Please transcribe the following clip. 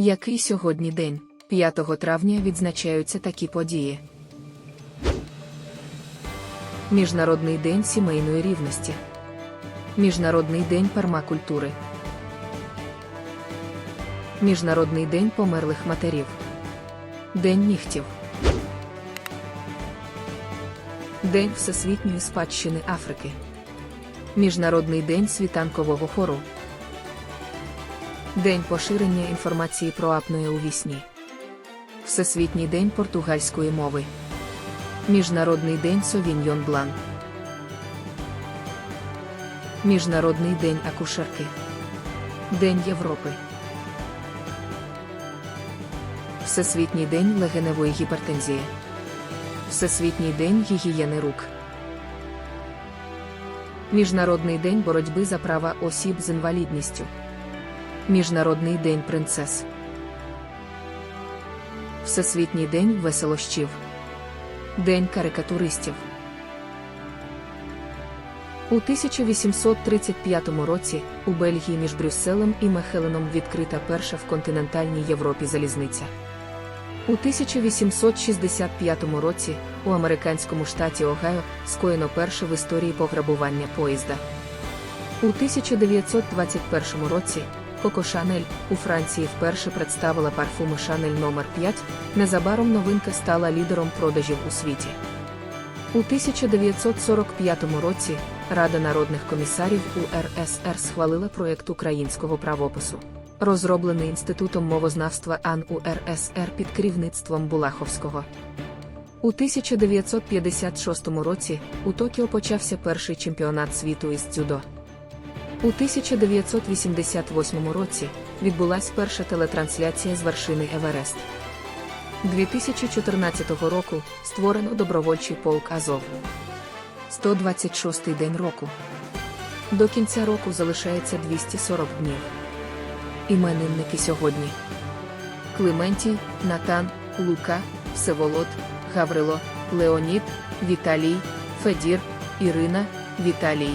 Який сьогодні день? 5 травня відзначаються такі події. Міжнародний день сімейної рівності. Міжнародний день пермакультури. Міжнародний день померлих матерів. День нігтів. День Всесвітньої спадщини Африки. Міжнародний день світанкового хору. День поширення інформації про апноє у вісні. Всесвітній день португальської мови. Міжнародний день Совіньйон Блан. Міжнародний день акушерки. День Європи. Всесвітній день легеневої гіпертензії. Всесвітній день гігієни рук. Міжнародний день боротьби за права осіб з інвалідністю. Міжнародний день принцес. Всесвітній день веселощів. День карикатуристів. У 1835 році у Бельгії між Брюсселем і Мехеленом відкрита перша в континентальній Європі залізниця. У 1865 році у американському штаті Огайо скоєно перше в історії пограбування поїзда. У 1921 році Коко Шанель у Франції вперше представила парфуми Шанель номер 5 Незабаром новинка стала лідером продажів у світі. У 1945 році Рада народних комісарів УРСР схвалила проєкт українського правопису, розроблений Інститутом мовознавства АН УРСР під керівництвом Булаховського. У 1956 році у Токіо почався перший чемпіонат світу із дзюдо. У 1988 році відбулась перша телетрансляція з вершини Еверест. 2014 року створено добровольчий полк Азов. 126-й день року. До кінця року залишається 240 днів. Іменинники сьогодні: Климентій, Натан, Лука, Всеволод, Гаврило, Леонід, Віталій, Федір, Ірина, Віталій.